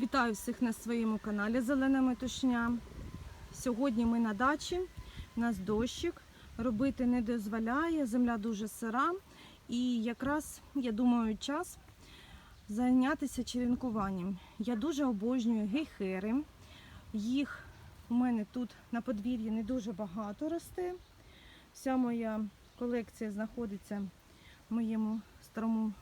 Вітаю всіх на своєму каналі Зелена Метушня. Сьогодні ми на дачі, у нас дощик, робити не дозволяє, земля дуже сира. І якраз, я думаю, час зайнятися черенкуванням. Я дуже обожнюю гейхери. Їх у мене тут на подвір'ї не дуже багато росте. Вся моя колекція знаходиться в моєму старому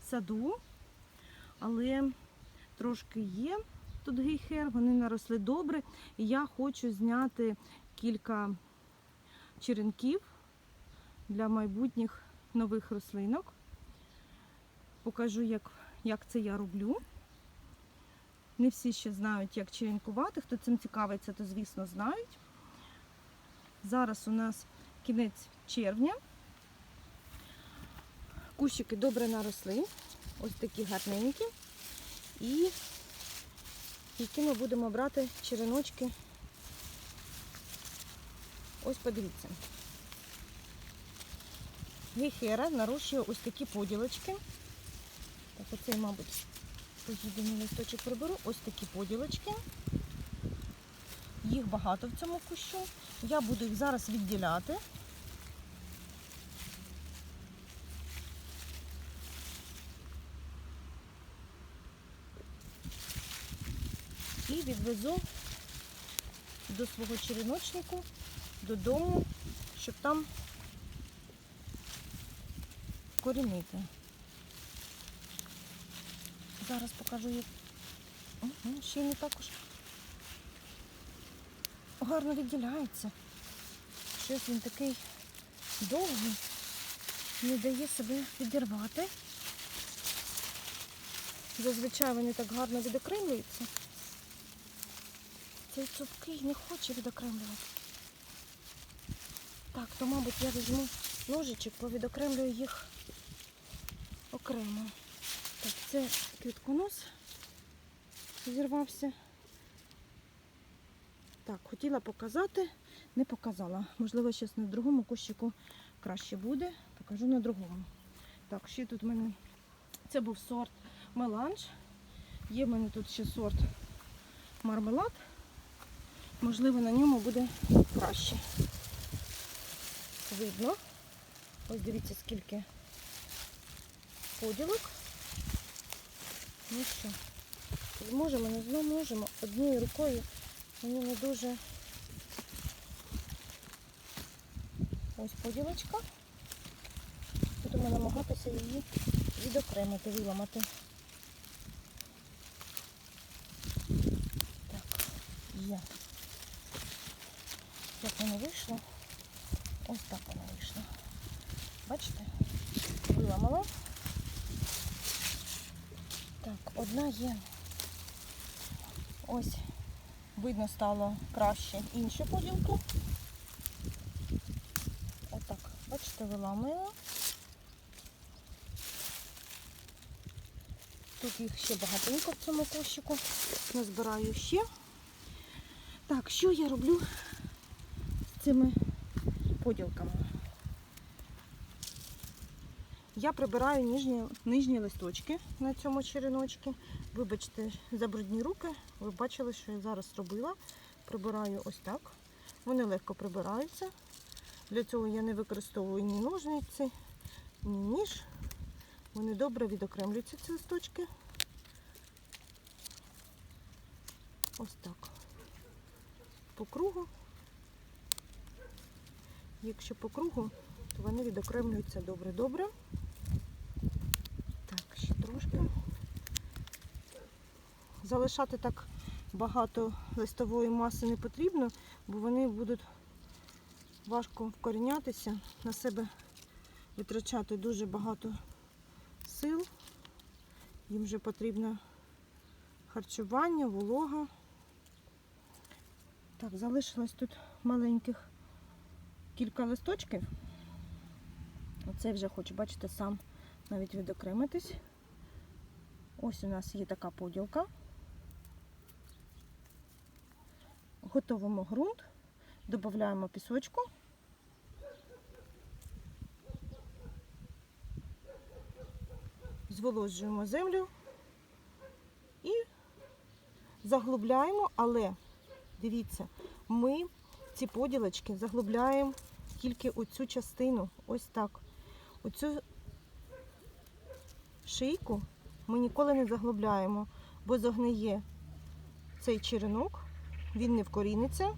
саду. Але трошки є тут гейхер, вони наросли добре. І я хочу зняти кілька черенків для майбутніх нових рослинок. Покажу, як, як це я роблю. Не всі ще знають, як черенкувати. Хто цим цікавиться, то звісно знають. Зараз у нас кінець червня. Кущики добре наросли. Ось такі гарненькі. І які ми будемо брати череночки. Ось подивіться. Гейхера нарощує ось такі поділочки. Так, оцей, мабуть, поїдений листочок приберу. Ось такі поділочки. Їх багато в цьому кущу. Я буду їх зараз відділяти. І відвезу до свого череночнику додому, щоб там корінити. Зараз покажу як. Ще не також гарно відділяється. Щось він такий довгий, не дає себе відірвати. Зазвичай вони так гарно відокремлюються. Цей цупкий не хоче відокремлювати. Так, то, мабуть, я візьму ножичок, повідокремлюю їх окремо. Так, це квітконос зірвався. Так, хотіла показати, не показала. Можливо, зараз на другому кущику краще буде. Покажу на другому. Так, ще тут в мене це був сорт меланж. Є в мене тут ще сорт мармелад. Можливо, на ньому буде краще. Видно. Ось дивіться, скільки поділок. Ну що, зможемо, не зможемо. Однією рукою мені не дуже ось поділочка. Будемо намагатися її відокремити, виламати. Так, є. Воно вийшло? Ось так воно вийшло. Бачите? Виламала. Так, одна є. Ось видно стало краще іншу поділку. Отак, бачите, виламила. Тут їх ще багатенько в цьому кущику. Назбираю ще. Так, що я роблю цими поділками? Я прибираю нижні, нижні листочки на цьому череночку. Вибачте, за брудні руки. Ви бачили, що я зараз робила. Прибираю ось так. Вони легко прибираються. Для цього я не використовую ні ножниці, ні ніж. Вони добре відокремлюються ці листочки. Ось так. По кругу. Якщо по кругу, то вони відокремлюються добре-добре. Так, ще трошки. Залишати так багато листової маси не потрібно, бо вони будуть важко вкорінятися, на себе витрачати дуже багато сил. Їм вже потрібно харчування, волога. Так, залишилось тут маленьких кілька листочків. Оце вже хочу, бачите, сам навіть відокремитись. Ось у нас є така поділка. Готовимо ґрунт, додаємо пісочку. Зволожуємо землю і заглубляємо, але дивіться, ми ці поділочки заглубляємо тільки оцю частину, ось так. Оцю шийку ми ніколи не заглубляємо, бо загниє цей черенок, він не вкоріниться,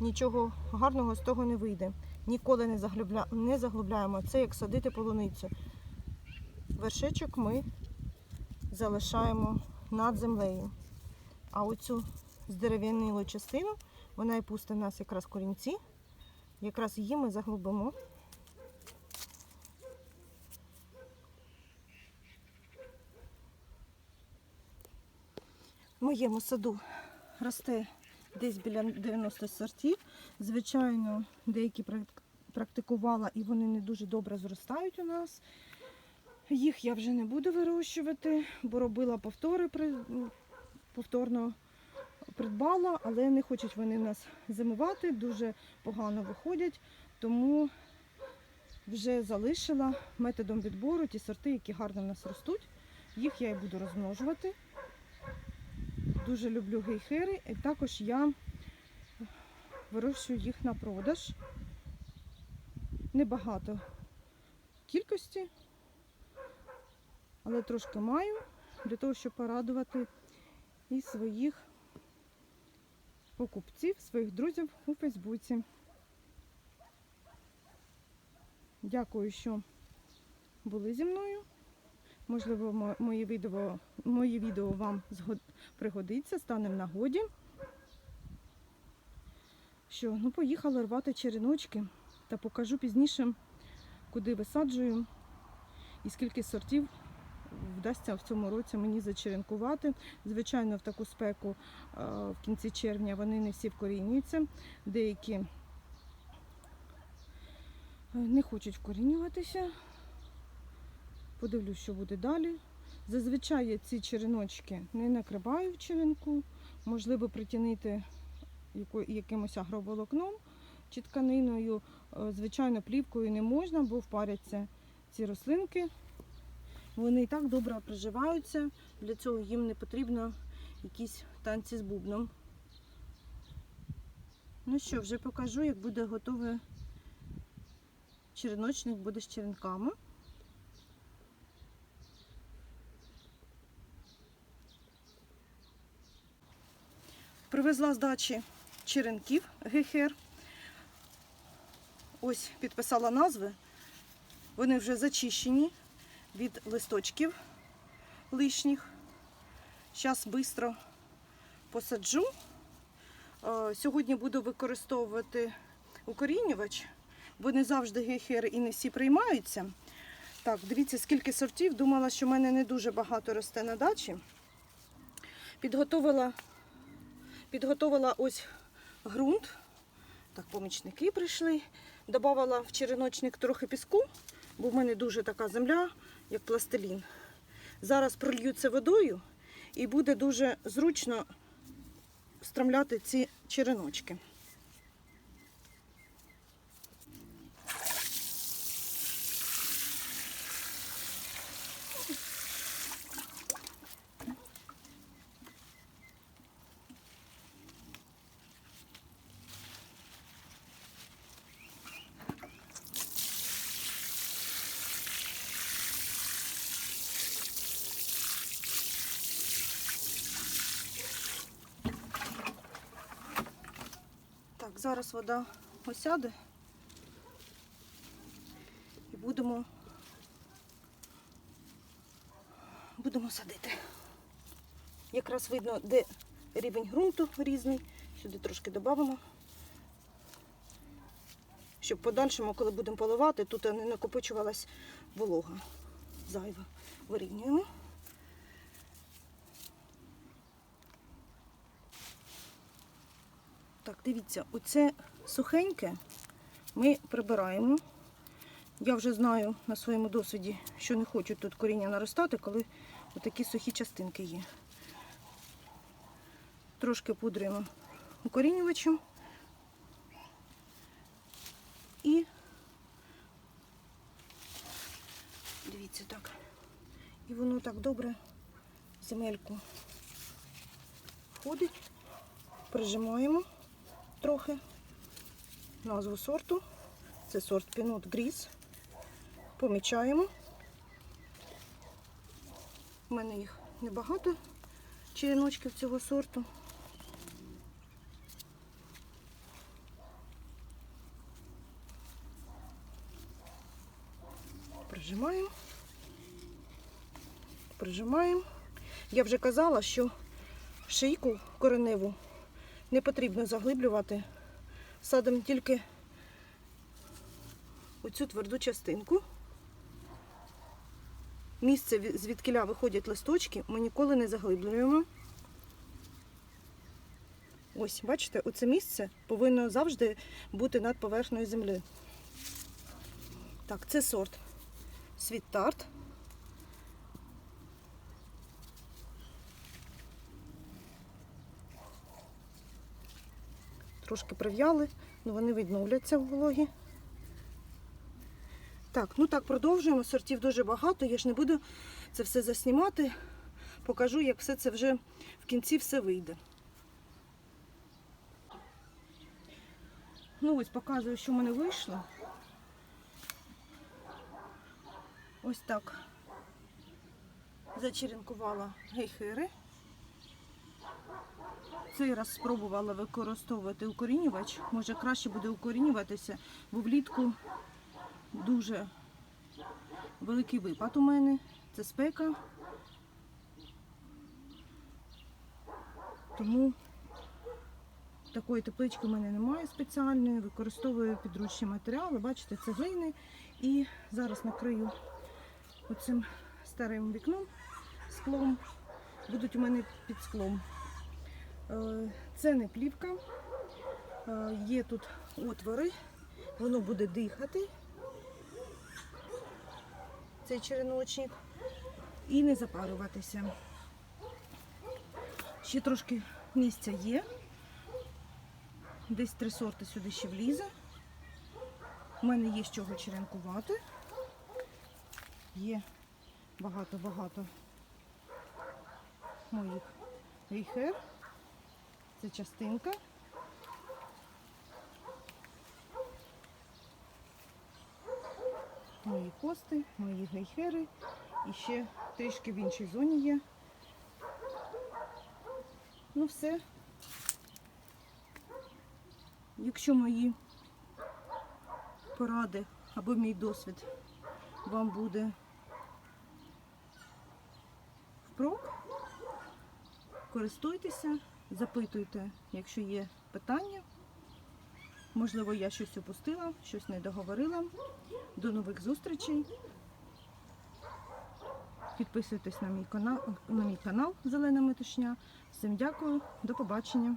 нічого гарного з того не вийде. Ніколи не, заглубля... не заглубляємо. Це як садити полуницю. Вершечок ми залишаємо над землею. А оцю здерев'янилу частину, вона і пустить в нас якраз корінці. Якраз її ми заглубимо. В моєму саду росте десь біля 90 сортів. Звичайно, деякі практикувала і вони не дуже добре зростають у нас. Їх я вже не буду вирощувати, бо робила повтори, повторно придбала, але не хочуть вони в нас зимувати, дуже погано виходять, тому вже залишила методом відбору ті сорти, які гарно в нас ростуть. Їх я і буду розмножувати. Дуже люблю гейхери, і також я вирощую їх на продаж. Небагато кількості, але трошки маю для того, щоб порадувати і своїх покупців, своїх друзів у Фейсбуці. Дякую, що були зі мною. Можливо, мо- мої відео, мої відео вам пригодиться, стане в нагоді. Що, ну поїхала рвати череночки та покажу пізніше, куди висаджую і скільки сортів вдасться в цьому році мені зачеренкувати. Звичайно, в таку спеку е, в кінці червня вони не всі вкорінюються. Деякі е, не хочуть вкорінюватися. Подивлюсь, що буде далі. Зазвичай я ці череночки не накриваю в черенку. Можливо, притягнути якимось агроволокном чи тканиною. Е, Звичайно, плівкою не можна, бо впаряться ці рослинки. Вони і так добре приживаються. Для цього їм не потрібно якісь танці з бубном. Ну що, вже покажу, як буде готовий череночник, буде з черенками. Привезла з дачі черенків гехер. Ось підписала назви. Вони вже зачищені від листочків лишніх. Зараз швидко посаджу. Е, Сьогодні буду використовувати укорінювач, бо не завжди гехери і не всі приймаються. Так, дивіться, скільки сортів. Думала, що в мене не дуже багато росте на дачі. Підготовила, підготовила ось ґрунт. Так, помічники прийшли. Добавила в череночник трохи піску, бо в мене дуже така земля, як пластилін. Зараз пролью це водою і буде дуже зручно стромляти ці череночки. Так, зараз вода осяде і будемо, будемо садити. Якраз видно, де рівень ґрунту різний. Сюди трошки додамо. Щоб подальшому, коли будемо поливати, тут не накопичувалась волога зайва. Вирівнюємо. Так, дивіться, оце сухеньке ми прибираємо. Я вже знаю на своєму досвіді, що не хочуть тут коріння наростати, коли отакі сухі частинки є. Трошки пудрюємо укорінювачем. І дивіться так. І воно так добре в земельку виходить. Прижимаємо трохи назву сорту. Це сорт Пінот Гріз. Помічаємо. У мене їх небагато череночків цього сорту. Прижимаємо. Прижимаємо. Я вже казала, що шийку кореневу не потрібно заглиблювати. Садимо тільки оцю тверду частинку. Місце, ві- звідкиля виходять листочки, ми ніколи не заглиблюємо. Ось, бачите, оце місце повинно завжди бути над поверхнею землі. Так, це сорт Sweet Трошки прив'яли, але вони відновляться в вологі. Так, ну так, продовжуємо. Сортів дуже багато. Я ж не буду це все заснімати. Покажу, як все це вже в кінці все вийде. Ну ось показую, що в мене вийшло. Ось так зачеренкувала гейхери. Цей раз спробувала використовувати укорінювач. Може краще буде укорінюватися, бо влітку дуже великий випад у мене. Це спека. Тому такої теплички в мене немає спеціальної. Використовую підручні матеріали. Бачите, це глини. І зараз накрию оцим старим вікном склом. Будуть у мене під склом. Е, Це не плівка. Е, Є тут отвори, воно буде дихати. Цей череночник. І не запарюватися. Ще трошки місця є. Десь три сорти сюди ще влізе. У мене є з чого черенкувати. Є багато-багато моїх гейхер. Це частинка. Мої хости, мої гейхери. І ще трішки в іншій зоні є. Ну все. Якщо мої поради або мій досвід вам буде впрок, користуйтеся, запитуйте, якщо є питання. Можливо, я щось упустила, щось не договорила. До нових зустрічей. Підписуйтесь на мій канал, на мій канал Зелена Метушня. Всім дякую, до побачення.